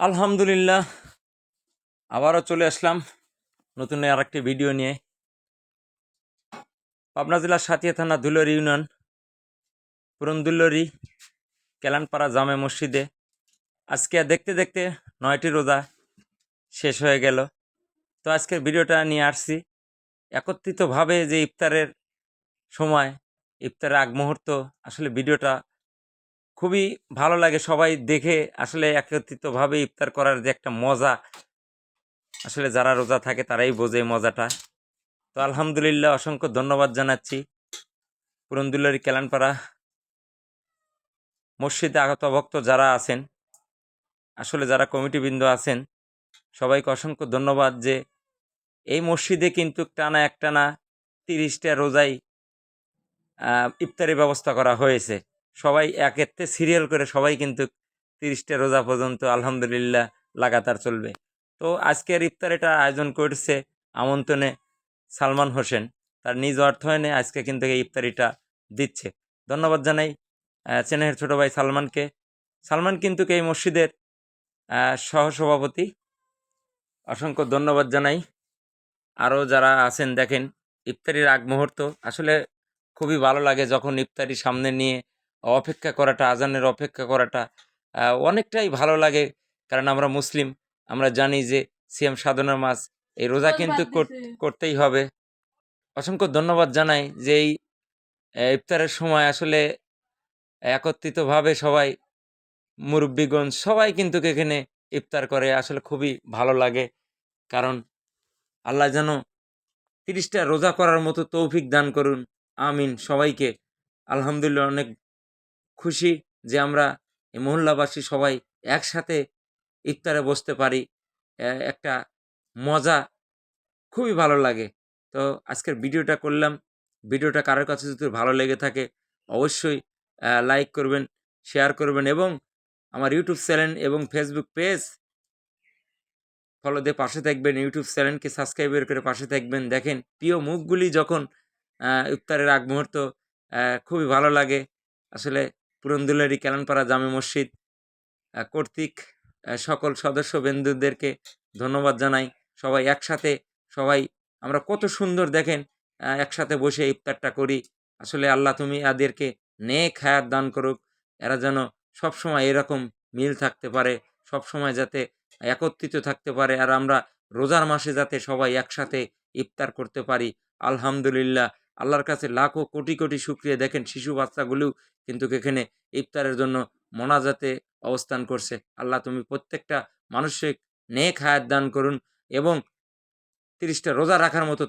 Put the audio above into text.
আলহামদুলিল্লাহ। আবারও চলে আসলাম নতুন আর একটি ভিডিও নিয়ে। পাবনা জেলার সাতিয়া থানা দুলরি ইউনিয়ন পুরন দুল্লরি কেলানপাড়া জামে মসজিদে। আজকে দেখতে দেখতে নয়টি রোজা শেষ হয়ে গেল। তো আজকের ভিডিওটা নিয়ে আসছি। একত্রিতভাবে যে ইফতারের সময়, ইফতারের আগ মুহূর্ত আসলে ভিডিওটা খুবই ভালো লাগে সবাই দেখে। আসলে একত্রিতভাবে ইফতার করার যে একটা মজা আসলে যারা রোজা থাকে তারাই বোঝে মজাটা। তো আলহামদুলিল্লাহ অসংখ্য ধন্যবাদ জানাচ্ছি। পুরন্দুল্লারি কেলানপাড়া মসজিদে আগত ভক্ত যারা আছেন আসলে যারা কমিটিবৃন্দ আছেন সবাইকে অসংখ্য ধন্যবাদ যে এই মসজিদে কিন্তু টানা একটানা তিরিশটা রোজাই আহ, ইফতারি ব্যবস্থা করা হয়েছে। সবাই একেতে সিরিয়াল করে সবাই কিন্তু তিরিশটা রোজা পর্যন্ত আলহামদুলিল্লাহ লাগাতার চলবে। তো আজকের ইফতারিটা আয়োজন করছে আমন্ত্রণে সালমান হোসেন। তার নিজ অর্থায়নে আজকে কিন্তু এই ইফতারিটা দিচ্ছে। ধন্যবাদ জানাই চেনেহের ছোট ভাই সালমানকে। সালমান কিন্তু এই মসজিদের সহসভাপতি। অসংখ্য ধন্যবাদ জানাই। আরও যারা আছেন দেখেন, ইফতারির আগ মুহূর্ত। আসলে খুবই ভালো লাগে যখন ইফতারি সামনে নিয়ে অপেক্ষা করাটা আজানের অপেক্ষা করাটা অনেকটাই ভালো লাগে। কারণ আমরা মুসলিম আমরা জানি যে সিএম সাধনার মাস এই রোজা কিন্তু করতেই হবে। অসংখ্য ধন্যবাদ জানাই যে এই ইফতারের সময় আসলে একত্রিতভাবে সবাই মুরব্বীগণ সবাই কিন্তু এখানে ইফতার করে আসলে খুবই ভালো লাগে। কারণ আল্লাহ যেন তিরিশটা রোজা করার মতো তৌফিক দান করুন। আমিন। সবাইকে আলহামদুলিল্লাহ অনেক খুশি যে আমরা মহল্লাবাসী সবাই একসাথে ইফতারে বসতে পারি। একটা মজা খুবই ভালো লাগে। তো আজকের ভিডিওটা করলাম। ভিডিওটা কারোর কাছে যদি ভালো লেগে থাকে, অবশ্যই লাইক করবেন শেয়ার করবেন এবং আমার ইউটিউব চ্যানেল এবং ফেসবুক পেজ ফলো দিয়ে পাশে থাকবেন। ইউটিউব চ্যানেলকে সাবস্ক্রাইবার করে পাশে থাকবেন। দেখেন, প্রিয় মুখগুলি যখন ইফতারের আগ মুহূর্ত খুবই ভালো লাগে। আসলে পুরন্দুলারি কেলানপাড়া জামে মসজিদ কর্তৃক সকল সদস্য বিন্দুদেরকে ধন্যবাদ জানাই। সবাই একসাথে, সবাই, আমরা কত সুন্দর দেখেন একসাথে বসে ইফতারটা করি। আসলে আল্লাহ তুমি এদেরকে নেক হায়াত দান করুক, এরা যেন সবসময় এরকম মিল থাকতে পারে, সবসময় যাতে একত্রিত থাকতে পারে, আর আমরা রোজার মাসে যাতে সবাই একসাথে ইফতার করতে পারি। আলহামদুলিল্লাহ আল্লাহর কাছে লাখো কোটি কোটি শুক্রিয়া দেখেন শিশু বাচ্চাগুলোও কিন্তু এখানে ইফতারের জন্য মোনাজাতে অবস্থান করছে। আল্লাহ তুমি প্রত্যেকটা মানুষের নেক হায়াত দান করুন এবং তিরিশটা রোজা রাখার মতো